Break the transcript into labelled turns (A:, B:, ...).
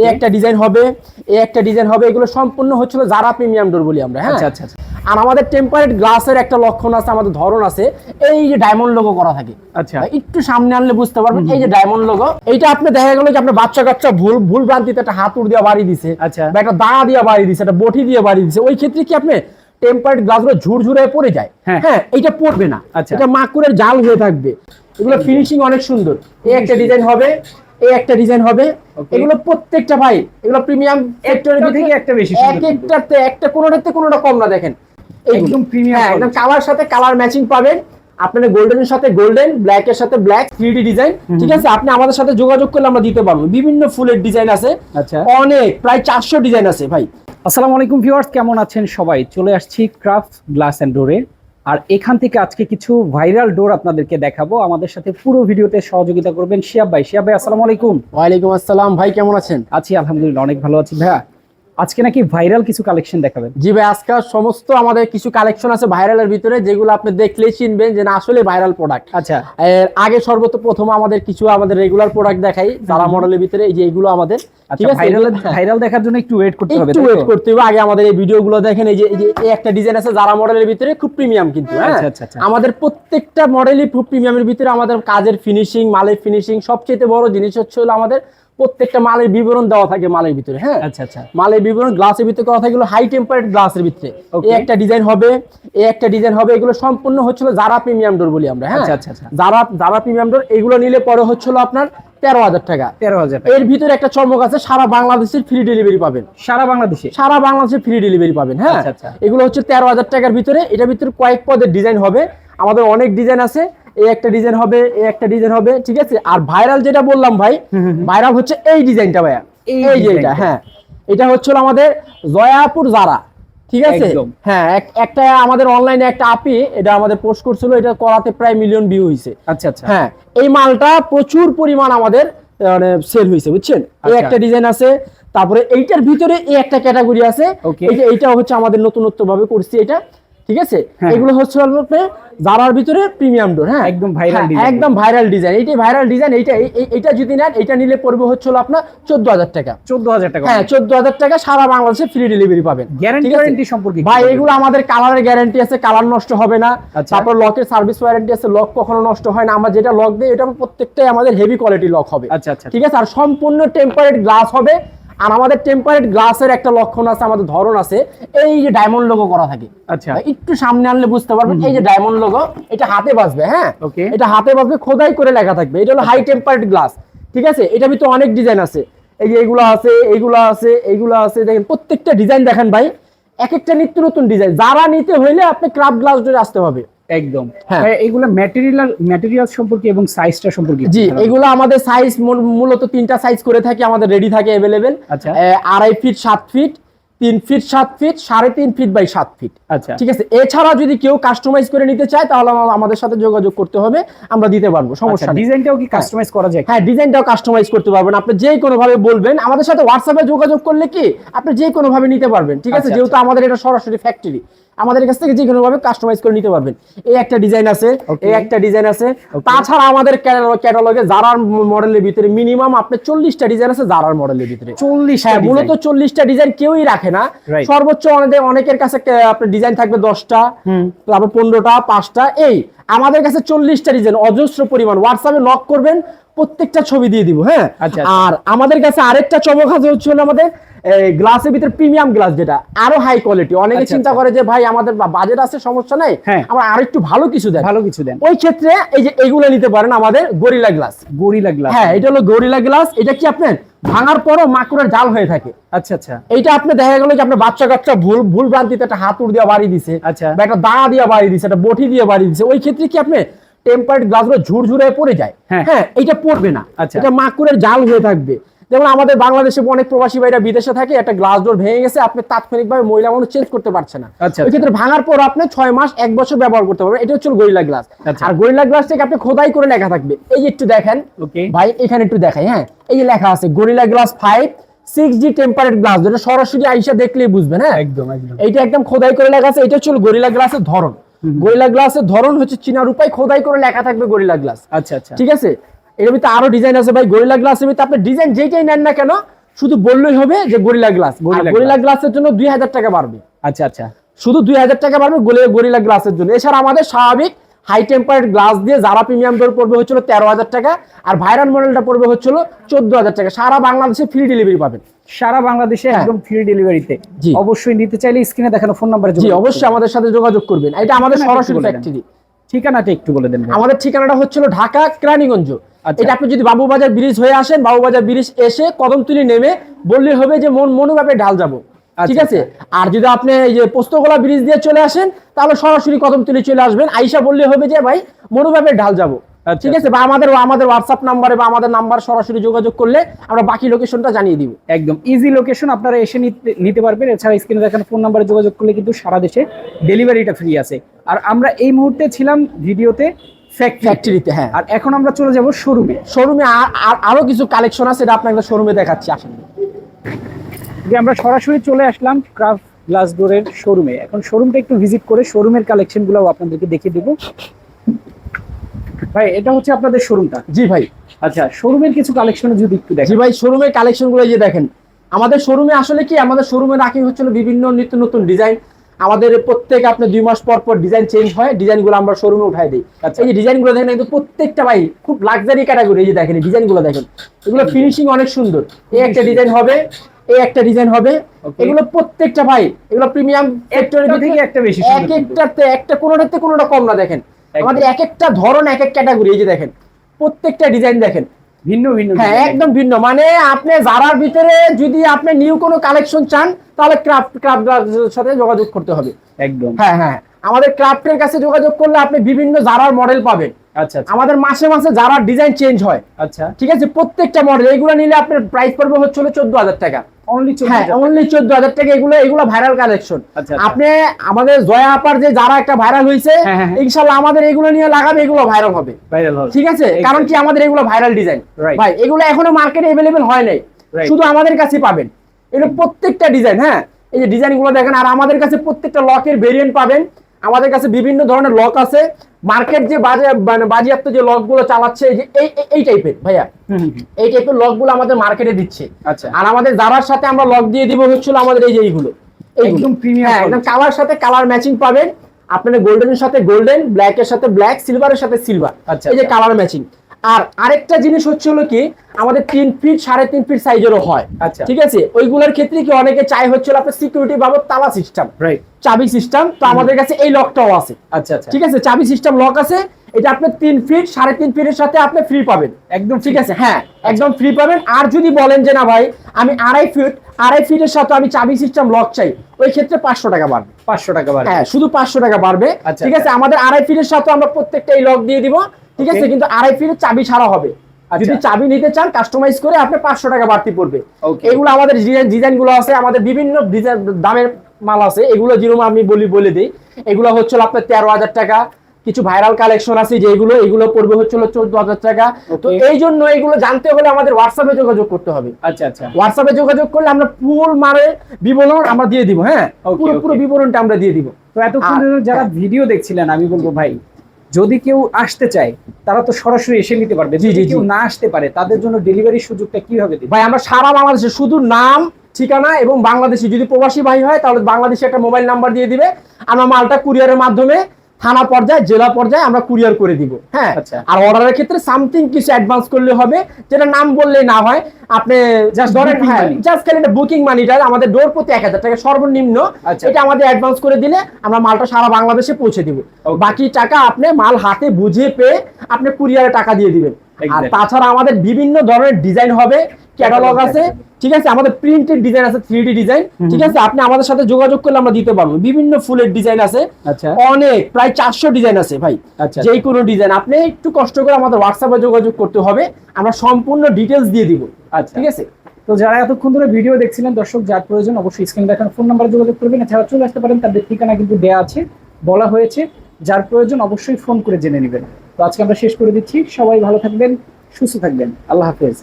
A: এই একটা ডিজাইন হবে এই একটা ডিজাইন হবে এগুলো সম্পূর্ণ হচ্ছিল যারা প্রিমিয়াম ডোর বলি আমরা হ্যাঁ?
B: আচ্ছা আচ্ছা আচ্ছা।
A: আর আমাদের টেম্পারেট গ্লাসের একটা লক্ষণ আছে আমাদের ধরন আছে এই যে ডায়মন্ড লোগো করা থাকে।
B: আচ্ছা।
A: একটু সামনে আনলে বুঝতে পারবেন এই যে ডায়মন্ড লোগো এইটা আপনি দেখা গেল যে আপনার বাচ্চা কাচ্চা ভুল ভুল ভ্রান্তিতে একটা হাত উড় দিয়ে বাড়ি দিছে
B: আচ্ছা।
A: বা একটা দা দিয়ে বাড়ি দিছে একটা বটি দিয়ে বাড়ি দিছে ওই ক্ষেত্রে কি আপনি টেম্পারেট গ্লাসগুলো ঝুরঝুরে পড়ে যায়?
B: হ্যাঁ।
A: হ্যাঁ এইটা পড়বে না।
B: আচ্ছা।
A: এটা মাকুরের জাল হয়ে থাকবে। এগুলো ফিনিশিং অনেক সুন্দর। এই একটা ডিজাইন হবে এই একটা ডিজাইন হবে। এগুলো প্রত্যেকটা ভাই এগুলো প্রিমিয়াম সেক্টরের
B: থেকে একটা বেশি
A: এক একটাতে একটা কোনোটাতে কোনোটা কম না দেখেন।
B: একদম
A: হ্যাঁ, একদম। কালার সাথে কালার ম্যাচিং পাবেন। আপনার গোল্ডেনের সাথে গোল্ডেন ব্ল্যাক এর সাথে ব্ল্যাক থ্রি ডিজাইন ঠিক আছে? আপনি আমাদের সাথে যোগাযোগ করলে আমরা দিতে পারব। বিভিন্ন ফুলের ডিজাইন আছে।
B: আচ্ছা।
A: অনেক প্রায় চারশো ডিজাইন আছে ভাই।
B: আসসালামু আলাইকুম ভিউয়ার্স কেমন আছেন সবাই? চলে আসছি ক্রাফট গ্লাস অ্যান্ড ডোরে আর এখান থেকে আজকে কিছু ভাইরাল ডোর আপনাদেরকে দেখাবো। আমাদের সাথে পুরো ভিডিওতে সহযোগিতা করবেন শিয়াব ভাই। শিয়াব ভাই আসসালামু আলাইকুম।
A: ওয়ালাইকুম আসসালাম। ভাই কেমন আছেন?
B: আছি আলহামদুলিল্লাহ অনেক ভালো আছি ভাইয়া। আজকে নাকি ভাইরাল কিছু কালেকশন দেখাবেন?
A: জি ভাই আজকাল সমস্ত আমাদের কিছু কালেকশন আছে ভাইরালের ভিতরে যেগুলো আপনি দেখলেই চিনবেন যে না আসলে ভাইরাল প্রোডাক্ট
B: আচ্ছা।
A: এর আগে সর্বপ্রথম আমাদের কিছু আমাদের রেগুলার প্রোডাক্ট দেখাই যারা মডেলের ভিতরে এই যে এগুলো আমাদের। ঠিক
B: আচ্ছা
A: আছে
B: ভাইরাল। ভাইরাল দেখার জন্য একটু ওয়েট করতে হবে
A: একটু ওয়েট করতে হবে। আগে আমাদের এই ভিডিওগুলো দেখেন এই যে এই একটা ডিজাইন আছে যারা মডেলের ভিতরে খুব প্রিমিয়াম কিন্তু হ্যাঁ?
B: আচ্ছা, আচ্ছা, আচ্ছা।
A: আমাদের প্রত্যেকটা মডেলই খুব প্রিমিয়ামের ভিতরে আমাদের কাজের ফিনিশিং মালের ফিনিশিং সবচেয়ে বড় জিনিস হচ্ছে হলো আমাদের প্রত্যেকটা মালের বিবরণ দেওয়া থাকে মালের ভিতরে হ্যাঁ?
B: আচ্ছা আচ্ছা।
A: মালের বিবরণ গ্লাসের ভিতরে করা থাকে হাই টেম্পারেট গ্লাসের ভিতরে. এই একটা ডিজাইন হবে এই একটা ডিজাইন হবে এগুলো সম্পূর্ণ হচ্ছিল যারা প্রিমিয়াম ডোর বলি আমরা হ্যাঁ?
B: আচ্ছা, আচ্ছা, আচ্ছা।
A: যারা যারা প্রিমিয়াম ডোর এগুলো নিলে পরে হচ্ছিল আপনার তেরো হাজার টাকা।
B: তেরো হাজার
A: এর ভিতরে একটা চমক আছে সারা বাংলাদেশের ফ্রি ডেলিভারি পাবেন।
B: সারা বাংলাদেশে?
A: সারা বাংলাদেশে ফ্রি ডেলিভারি পাবেন হ্যাঁ?
B: আচ্ছা, আচ্ছা।
A: এগুলো হচ্ছে তেরো হাজার টাকার ভিতরে এটার ভিতরে কয়েক পদের ডিজাইন হবে। আমাদের অনেক ডিজাইন আছে এই একটা ডিজাইন হবে এই একটা ডিজাইন হবে ঠিক আছে? আর ভাইরাল যেটা বললাম ভাই ভাইরাল হচ্ছে এই ডিজাইনটা ভাইয়া।
B: এই
A: যে এটা হ্যাঁ। এটা হচ্ছে আমাদের জয়াপুর জারা ঠিক আছে? হ্যাঁ একটা আমাদের অনলাইনে একটা আপি এটা আমাদের পোস্ট করছিল এটা করাতে প্রায় মিলিয়ন ভিউ হয়েছে
B: আচ্ছা আচ্ছা।
A: হ্যাঁ এই মালটা প্রচুর পরিমাণ আমাদের মানে সেল হয়েছে বুঝছেন? এই
B: আচ্ছা।
A: একটা ডিজাইন আছে তারপরে এইটার ভিতরে এই একটা ক্যাটাগরি আছে। এই যে এইটা হচ্ছে আমাদের নতুনত্ব ভাবে করছি এটা। ঠিক আছে?
B: হ্যাঁ।
A: এগুলো হচ্ছে আপনার জারার ভিতরে প্রিমিয়াম ডোর হ্যাঁ?
B: একদম viral
A: হ্যাঁ,
B: design।
A: একদম ভাইরাল ডিজাইন এইটাই ভাইরাল ডিজাইন এইটা এই- এই- এইটা যদি নেন এটা নিলে পড়বে হচ্ছে আপনার চোদ্দ হাজার টাকা।
B: চোদ্দ হাজার টাকা।
A: হ্যাঁ চোদ্দ হাজার টাকা সারা বাংলাদেশে ফ্রি ডেলিভারি পাবেন।
B: গ্যারান্টি সম্পর্কে
A: ভাই এগুলো আমাদের কালারের গ্যারান্টি আছে কালার নষ্ট হবে না।
B: আচ্ছা।
A: তারপর লকের সার্ভিস ওয়ারেন্টি আছে লক কখনো নষ্ট হয় না। আমরা যেটা লক দিই এটা প্রত্যেকটাই আমাদের হেভি কোয়ালিটি লক হবে।
B: আচ্ছা আচ্ছা।
A: ঠিক আছে? আর সম্পূর্ণ টেম্পারেট গ্লাস হবে। আর আমাদের টেম্পারেট গ্লাসের একটা লক্ষণ আছে আমাদের ধরন আছে এই যে ডায়মন্ড লোগো করা থাকে।
B: আচ্ছা।
A: একটু সামনে আনলে বুঝতে পারবেন এই যে ডায়মন্ড লোগো এটা হাতে বাজবে হ্যাঁ. এটা হাতে বাজবে খোদাই করে লেখা থাকবে। এটা হলো হাই টেম্পারেট গ্লাস ঠিক আছে? এটা ভিতরে অনেক ডিজাইন আছে। এই যে এগুলো আছে এইগুলো আছে এইগুলো আছে দেখেন প্রত্যেকটা ডিজাইন দেখেন ভাই এক একটা নিত্য নতুন ডিজাইন যারা নিতে হইলে আপনি ক্রাফট গ্লাস ধরে আসতে হবে।
B: একদম।
A: হ্যাঁ।
B: এইগুলো ম্যাটেরিয়াল ম্যাটেরিয়াল সম্পর্কে এবং সাইজটা সম্পর্কে
A: জি এগুলো আমাদের সাইজ মূলত তিনটা সাইজ করে থাকি আমাদের রেডি থাকে অ্যাভেলেবেল
B: আচ্ছা।
A: আড়াই ফিট সাত ফিট তিন ফিট সাত ফিট সাড়ে তিন ফিট বাই সাত ফিট
B: আচ্ছা।
A: ঠিক আছে? এছাড়া যদি কেউ কাস্টমাইজ করে নিতে চায় তাহলে আমাদের সাথে যোগাযোগ করতে হবে আমরা দিতে পারব সমস্যা
B: ডিজাইনটাও কি কাস্টমাইজ করা যায়?
A: হ্যাঁ ডিজাইনটাও কাস্টমাইজ করতে পারবেন। আপনি যে কোনো ভাবে বলবেন আমাদের সাথে হোয়াটসঅ্যাপে যোগাযোগ করলে কি আপনি যে কোনো ভাবে নিতে পারবেন ঠিক আছে?
B: আচ্ছা,
A: যেহেতু আমাদের এটা সরাসরি ফ্যাক্টরি আমাদের কাছ থেকে যে কোনো ভাবে কাস্টমাইজ করে নিতে পারবেন। এই একটা ডিজাইন আছে এই একটা ডিজাইন আছে। তাছাড়া আমাদের ক্যাটালগে জারার মডেলের ভিতরে মিনিমাম আপনি চল্লিশটা ডিজাইন আছে জারার মডেলের ভিতরে।
B: চল্লিশ
A: হ্যাঁ মূলত চল্লিশটা ডিজাইন কেউই রাখে না। সর্বোচ্চ অনেক অনেকের কাছে আপনার ডিজাইন থাকবে দশটা তারপর পনেরোটা পাঁচটা এই আমাদের কাছে চল্লিশটা ডিজাইন অজস্র পরিমাণ। হোয়াটসঅ্যাপে নক করবেন প্রত্যেকটা ছবি দিয়ে দিব হ্যাঁ।
B: আচ্ছা, আচ্ছা।
A: আর আমাদের কাছে আরেকটা চমক আছে হচ্ছে আমাদের গ্লাসের ভিতরে প্রিমিয়াম গ্লাস যেটা আরও হাই কোয়ালিটি অনেকে
B: আচ্ছা,
A: চিন্তা
B: আচ্ছা।
A: করে যে ভাই আমাদের বাজেট আছে সমস্যা নাই।
B: হ্যাঁ।
A: আমরা আরেকটু ভালো কিছু দেন।
B: ভালো কিছু দেন।
A: ওই ক্ষেত্রে এই যে এইগুলো নিতে পারেন আমাদের গরিলা গ্লাস
B: গরিলা গ্লাস
A: হ্যাঁ এটা হলো গরিলা গ্লাস এটা কি আপনার ভাঙার পরও মাকুরের জাল হয়ে থাকে?
B: আচ্ছা আচ্ছা।
A: এইটা আপনি দেখা গেল যে আপনার বাচ্চা কাচ্চা ভুল ভুল ভ্রান্তিতে একটা হাত উড় দিয়ে বাড়ি দিছে
B: আচ্ছা।
A: বা একটা দা দিয়ে বাড়ি দিছে একটা বটি দিয়ে বাড়ি দিছে। ওই ক্ষেত্রে কি আপনি টেম্পারেট গ্লাসগুলো ঝুরঝুরে পড়ে যায়?
B: হ্যাঁ।
A: হ্যাঁ এটা পড়বে না।
B: আচ্ছা।
A: এটা মাকুরের জাল হয়ে থাকবে। যেমন আমাদের বাংলাদেশে অনেক প্রবাসী ভাইরা বিদেশে থাকে একটা গ্লাস ডোর ভেঙে গেছে আপনি তাৎক্ষণিকভাবে মহিলা মানুষ চেঞ্জ করতে পারছে না।
B: আচ্ছা,
A: ওই ক্ষেত্রে ভাঙার পর আপনি ছয় মাস এক বছর ব্যবহার করতে পারবেন। এটা হচ্ছে গরিলা গ্লাস
B: আচ্ছা।
A: আর গরিলা গ্লাস থেকে আপনি খোদাই করে লেখা থাকবে। এই যে একটু দেখেন ভাই এখানে একটু দেখাই হ্যাঁ? এই যে লেখা আছে gorilla glass five six G tempered glass যেটা সরাসরি আইসা দেখলেই বুঝবেন হ্যাঁ?
B: একদম একদম।
A: এইটা একদম খোদাই করে লেখা আছে এটা হচ্ছে গরিলা গ্লাসের ধরন। গরিলা গ্লাসের ধরন হচ্ছে চীনা রূপায় খোদাই করে লেখা থাকবে গরিলা গ্লাস
B: আচ্ছা আচ্ছা।
A: ঠিক আছে? এর ভিতরে আরও ডিজাইন আছে ভাই গরিলা গ্লাসের ভিতরে আপনি ডিজাইন যেটাই নেন না কেন শুধু বললেই হবে যে গরিলা গ্লাস গরিলা গ্লাসের জন্য দুই হাজার টাকা বাড়বে।
B: আচ্ছা আচ্ছা।
A: শুধু দুই হাজার টাকা বাড়বে গোলে গরিলা গ্লাসের জন্য। এছাড়া আমাদের স্বাভাবিক হাই টেম্পারেট গ্লাস দিয়ে যারা প্রিমিয়াম ডোর পড়বে হচ্ছিল তেরো হাজার টাকা আর ভাইরাল মডেলটা পড়বে হচ্ছিল চোদ্দ হাজার টাকা। সারা বাংলাদেশে ফ্রি ডেলিভারি পাবেন।
B: সারা বাংলাদেশে
A: হ্যাঁ।
B: একদম ফ্রি ডেলিভারিতে
A: জি।
B: অবশ্যই নিতে চাইলে স্ক্রিনে দেখানো ফোন নাম্বারে
A: জি অবশ্যই আমাদের সাথে যোগাযোগ করবেন। এটা আমাদের সরাসরি ফ্যাক্টরি
B: ঠিকানাটা একটু বলে দেন
A: আমাদের ঠিকানাটা হচ্ছিল ঢাকা কেরানীগঞ্জ। এটা আপনি যদি বাবুবাজার ব্রিজ হয়ে আসেন বাবুবাজার ব্রিজ এসে কদমতলি নেমে বললে হবে যে মন মনুভাবে ঢাল যাব। ঠিক
B: আচ্ছা,
A: আছে আর যদি আপনি এই যে পোস্তগোলা ব্রিজ দিয়ে চলে আসেন তাহলে সরাসরি কদমতলি চলে আসবেন। আইসা বললে হবে যে ভাই মনুভাবে ঢাল যাব।
B: আচ্ছা,
A: ঠিক আছে? বা আমাদের আমাদের হোয়াটসঅ্যাপ নাম্বারে বা আমাদের নাম্বার সরাসরি যোগাযোগ করলে আমরা বাকি লোকেশনটা জানিয়ে দিব।
B: একদম। ইজি লোকেশন আপনারা এসে নিতে- নিতে পারবেন। এছাড়া স্ক্রিনে দেখানো ফোন নাম্বারে যোগাযোগ করলে কিন্তু সারা দেশে ডেলিভারিটা ফ্রি আছে। আর আমরা এই মুহূর্তে ছিলাম ভিডিওতে
A: ফ্যাক্টরিতে হ্যাঁ।
B: আর এখন আমরা চলে যাব শোরুমে
A: শোরুমে আরও কিছু কালেকশন আছে এটা আপনাকে শোরুমে দেখাচ্ছি আসেন।
B: যে আমরা সরাসরি চলে আসলাম ক্রাফট গ্লাস ডোরের শোরুমে এখন শোরুমটা একটু ভিজিট করে শোরুমের কালেকশনগুলো আপনাদেরকে দেখিয়ে দেব। ভাই এটা হচ্ছে আপনাদের শোরুমটা
A: জি ভাই।
B: আচ্ছা শোরুমের কিছু কালেকশন যদি একটু
A: জি
B: দেখেন
A: ভাই শোরুমের কালেকশনগুলো যে দেখেন। আমাদের শোরুমে আসলে কি? আমাদের শোরুমে রাখি হচ্ছিল বিভিন্ন নিত্য নতুন ডিজাইন আমাদের প্রত্যেক আপনি দুই মাস পর পর ডিজাইন চেঞ্জ হয় ডিজাইনগুলো আমরা শোরুমে উঠাই দিই।
B: আচ্ছা।
A: এই যে ডিজাইনগুলো দেখেন কিন্তু প্রত্যেকটা ভাই খুব লাক্সারি ক্যাটাগরি এই যে দেখেন ডিজাইনগুলো দেখেন। এগুলো ফিনিশিং অনেক সুন্দর। এই একটা ডিজাইন হবে এই একটা ডিজাইন হবে। এগুলো প্রত্যেকটা ভাই এগুলো প্রিমিয়াম
B: একটা থেকে একটা বেশি
A: এক একটাতে একটা কোনোটাতে কোনোটা কম না দেখেন। আমাদের এক একটা ধরন এক এক ক্যাটাগরি এই যে দেখেন। প্রত্যেকটা ডিজাইন দেখেন।
B: ভিন্ন ভিন্ন
A: হ্যাঁ। একদম ভিন্ন। মানে আপনি জারার ভিতরে যদি আপনি নিউ কোনো কালেকশন চান তাহলে ক্রাফট ক্রাফট সাথে যোগাযোগ করতে হবে।
B: একদম।
A: হ্যাঁ হ্যাঁ আমাদের ক্রাফটের কাছে যোগাযোগ করলে আপনি বিভিন্ন জারার মডেল পাবেন।
B: আচ্ছা আচ্ছা।
A: আমাদের মাসে মাসে জারার ডিজাইন চেঞ্জ হয়।
B: আচ্ছা।
A: ঠিক আছে? প্রত্যেকটা মডেল এগুলো নিলে আপনার প্রাইস পড়বে হচ্ছে চোদ্দ হাজার টাকা। হ্যাঁ, ঠিক আছে? কারণ কি আমাদের এগুলো ভাইরাল ডিজাইন ভাই এগুলো এখনও মার্কেটে এভেলেবেল হয় নাই। শুধু আমাদের কাছে পাবেন। এগুলো প্রত্যেকটা ডিজাইন হ্যাঁ? এই যে ডিজাইনগুলো দেখেন আর আমাদের কাছে প্রত্যেকটা লকের ভেরিয়েন্ট পাবেন। আমাদের কাছে বিভিন্ন ধরনের লক আছে। মার্কেট যে বাজে মানে বাজেয়াপ্ত যে লকগুলো চালাচ্ছে এই যে এই এই- টাইপের ভাইয়া। এই টাইপের লকগুলো আমাদের মার্কেটে দিচ্ছে।
B: আচ্ছা।
A: আর আমাদের যারার সাথে আমরা লক দিয়ে দিব হচ্ছিল আমাদের এই যে এইগুলো।
B: একদম প্রিমিয়াম
A: হ্যাঁ একদম কালার সাথে কালার ম্যাচিং পাবেন। আপনার গোল্ডেনের সাথে গোল্ডেন ব্ল্যাক এর সাথে ব্ল্যাক সিলভারের সাথে সিলভার
B: আচ্ছা,
A: এই যে
B: আচ্ছা।
A: কালার ম্যাচিং আর আরেকটা জিনিস হচ্ছে হলো কি আমাদের তিন ফিট সাড়ে তিন ফিট সাইজেরও হয়।
B: আচ্ছা।
A: ঠিক আছে? ওইগুলোর ক্ষেত্রে কি অনেকে চাই হচ্ছিল আপনার সিকিউরিটি বাবদ তালা সিস্টেম
B: রাইট
A: চাবি সিস্টেম তো আমাদের কাছে এই লকটাও আছে।
B: আচ্ছা আচ্ছা।
A: ঠিক আছে? চাবি সিস্টেম লক আছে এটা আপনি তিন ফিট সাড়ে তিন ফিটের সাথে আপনি ফ্রি পাবেন।
B: একদম
A: ঠিক আছে? হ্যাঁ একদম ফ্রি পাবেন। আর যদি বলেন যে না ভাই আমি আড়াই ফিট আড়াই ফিটের সাথে আমি চাবি সিস্টেম লক চাই ওই ক্ষেত্রে পাঁচশো টাকা বাড়বে।
B: পাঁচশো টাকা বাড়বে।
A: হ্যাঁ শুধু পাঁচশো টাকা বাড়বে।
B: আচ্ছা,
A: ঠিক আছে?
B: আচ্ছা।
A: আমাদের আড়াই ফিটের সাথে আমরা প্রত্যেকটা এই লক দিয়ে দিব। ঠিক আছে? কিন্তু আড়াই ফিটের চাবি ছাড়া হবে।
B: আচ্ছা।
A: যদি চাবি নিতে চান কাস্টমাইজ করে আপনি পাঁচশো টাকা বাড়তি পড়বে. এগুলো আমাদের ডিজাইনগুলো আছে আমাদের বিভিন্ন দামের মাল আছে। এগুলো যেরকম আমি বলি বলে দিই। এগুলো হচ্ছে আপনার তেরো হাজার টাকা কিছু ভাইরাল কালেকশন আছে যেগুলো এগুলো পড়বে হচ্ছে চোদ্দ হাজার টাকা। তো এই জন্য এগুলো জানতে হলে আমাদের হোয়াটসঅ্যাপে যোগাযোগ করতে হবে।
B: আচ্ছা আচ্ছা।
A: হোয়াটসঅ্যাপে যোগাযোগ করলে আমরা ফুল মারে বিবরণ আমরা দিয়ে দিব হ্যাঁ? পুরো পুরো বিবরণটা আমরা দিয়ে দিব।
B: তো এতক্ষণ যারা
A: হ্যাঁ।
B: ভিডিও দেখছিলেন আমি বলব ভাই যদি কেউ আসতে চায় তারা তো সরাসরি এসে নিতে পারবে। যদি কেউ না আসতে পারে তাদের জন্য ডেলিভারি সুযোগটা কীভাবে দিবে?
A: ভাই আমরা সারা বাংলাদেশে শুধু নাম ঠিকানা এবং বাংলাদেশি। যদি প্রবাসী ভাই হয় তাহলে বাংলাদেশে একটা মোবাইল নাম্বার দিয়ে দিবে। আমরা মালটা কুরিয়ারের মাধ্যমে থানা পর্যায়ে জেলা পর্যায়ে আমরা কুরিয়ার করে দিব হ্যাঁ
B: আচ্ছা।
A: আর অর্ডারের ক্ষেত্রে সামথিং কিছু অ্যাডভান্স করলে হবে যেটা নাম বললেই না হয় আপনি
B: জাস্ট
A: ধরেন
B: booking
A: হ্যাঁ। জাস্ট খালি বুকিং মানিটা আমাদের ডোর প্রতি এক হাজার টাকা সর্বনিম্ন
B: আচ্ছা।
A: এটা আমাদের অ্যাডভান্স করে দিলে আমরা মালটা সারা বাংলাদেশে পৌঁছে দিব বাকি টাকা আপনি মাল হাতে বুঝিয়ে পেয়ে আপনি কুরিয়ারে টাকা দিয়ে দিবেন আর তাছাড়া আমাদের বিভিন্ন ধরনের ডিজাইন হবে ক্যাটালগ আছে ঠিক আছে? আমাদের প্রিন্টেড ডিজাইন আছে থ্রি ডিজাইন ঠিক আছে? আপনি আমাদের সাথে যোগাযোগ করলে আমরা দিতে পারব। বিভিন্ন ফুলের ডিজাইন আছে।
B: আচ্ছা।
A: অনেক প্রায় চারশো ডিজাইন আছে ভাই। যেই কোনো ডিজাইন আপনি একটু কষ্ট করে আমাদের হোয়াটসঅ্যাপে যোগাযোগ করতে হবে। আমরা সম্পূর্ণ ডিটেলস দিয়ে দিব।
B: আচ্ছা।
A: ঠিক আছে?
B: তো যারা এতক্ষণ ধরে ভিডিও দেখছিলেন দর্শক যার প্রয়োজন অবশ্যই স্ক্রিন দেখানো ফোন নাম্বারে যোগাযোগ করবেন এছাড়া চলে আসতে পারেন। তাদের ঠিকানা কিন্তু দেয়া আছে বলা হয়েছে। যার প্রয়োজন অবশ্যই ফোন করে জেনে নেবেন। তো আজকে আমরা শেষ করে দিচ্ছি। সবাই ভালো থাকবেন সুস্থ থাকবেন। আল্লাহ হাফেজ।